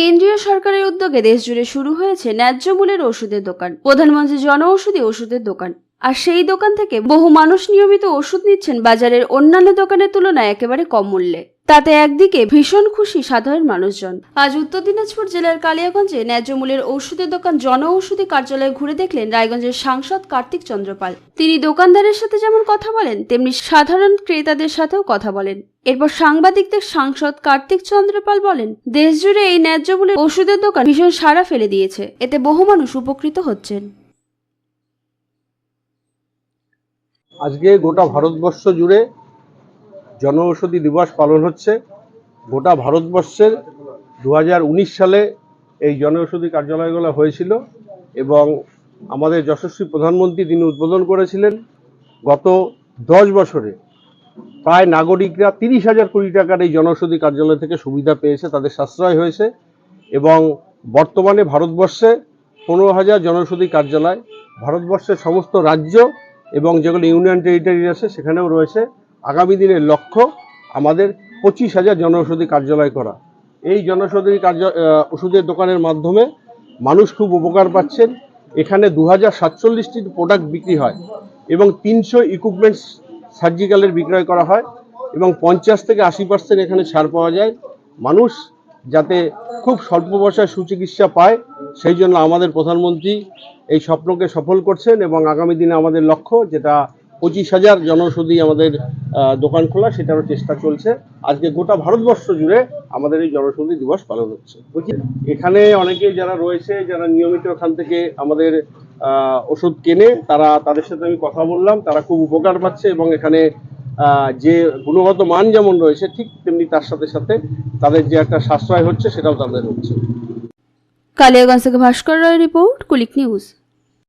কেন্দ্রীয় সরকারের উদ্যোগে দেশ জুড়ে শুরু হয়েছে ন্যায্য মূল্যের ওষুধের দোকান। প্রধানমন্ত্রী জন ঔষধি ওষুধের দোকান। আর সেই দোকান থেকে বহু মানুষ নিয়মিত ওষুধ নিচ্ছেন বাজারের অন্যান্য দোকানের তুলনায় একেবারে কম মূল্যে। তাতে একদিকে ভীষণ খুশি সাধারণ মানুষজন। আজ উত্তর দিনাজপুর জেলার কালিয়াগঞ্জে ন্যায্য মূল্যের ওষুধের দোকান জন ঔষধি কার্যালয়ে ঘুরে দেখলেন রায়গঞ্জের সাংসদ কার্তিক চন্দ্রপাল তিনি দোকানদারের সাথে যেমন কথা বলেন, তেমনি সাধারণ ক্রেতাদের সাথেও কথা বলেন। এরপর সাংবাদিকদের সাংসদ কার্তিক চন্দ্রপাল বলেন, দেশজুড়ে এই ন্যায্য মূল্যের ওষুধের দোকান ভীষণ সাড়া ফেলে দিয়েছে। এতে বহু মানুষ উপকৃত হচ্ছেন। আজকে গোটা ভারতবর্ষ জুড়ে জনঔষধি দিবস পালন হচ্ছে। গোটা ভারতবর্ষের দু হাজার উনিশ সালে এই জনঔষধি কার্যালয়গুলো হয়েছিল এবং আমাদের যশস্বী প্রধানমন্ত্রী তিনি উদ্বোধন করেছিলেন। গত দশ বছরে প্রায় নাগরিকরা তিরিশ হাজার কোটি টাকার এই জনৌষধি কার্যালয় থেকে সুবিধা পেয়েছে, তাদের সাশ্রয় হয়েছে এবং বর্তমানে ভারতবর্ষে পনেরো হাজার জনৌষধি কার্যালয়, ভারতবর্ষের সমস্ত রাজ্য এবং যেগুলো ইউনিয়ন টেরিটরি আছে সেখানেও রয়েছে। আগামী দিনের লক্ষ্য আমাদের পঁচিশ হাজার জনৌষধি কার্যালয় করা। এই জনৌষধি কার্য ওষুধের দোকানের মাধ্যমে মানুষ খুব উপকার পাচ্ছেন। এখানে দু হাজার সাতচল্লিশটি প্রোডাক্ট বিক্রি হয় এবং তিনশো ইকুইপমেন্টস সার্জিক্যালের বিক্রয় করা হয় এবং পঞ্চাশ থেকে আশি পার্সেন্ট এখানে ছাড় পাওয়া যায়। মানুষ যাতে খুব স্বল্প পয়সায় সুচিকিৎসা পায়, সেই জন্য আমাদের প্রধানমন্ত্রী এই স্বপ্নকে সফল করছেন এবং আগামী দিনে আমাদের লক্ষ্য যেটা পঁচিশ হাজার জনৌষধি আমাদের দোকান খোলা, সেটারও চেষ্টা চলছে। আজকে গোটা ভারতবর্ষ জুড়ে আমাদের এই জনৌষধি দিবস পালন হচ্ছে। বুঝলি? এখানে অনেকে যারা রয়েছে, যারা নিয়মিত এখান থেকে আমাদের ওষুধ কেনে, তারা, তাদের সাথে আমি কথা বললাম, তারা খুব উপকার পাচ্ছে এবং এখানে যে গুণগত মান যেমন রয়েছে, ঠিক তেমনি তার সাথে সাথে তাদের যে একটা সাশ্রয় হচ্ছে, সেটাও তাদের হচ্ছে। কালিয়াগঞ্জ থেকে ভাস্কর রায় রিপোর্ট, কুলিক নিউজ।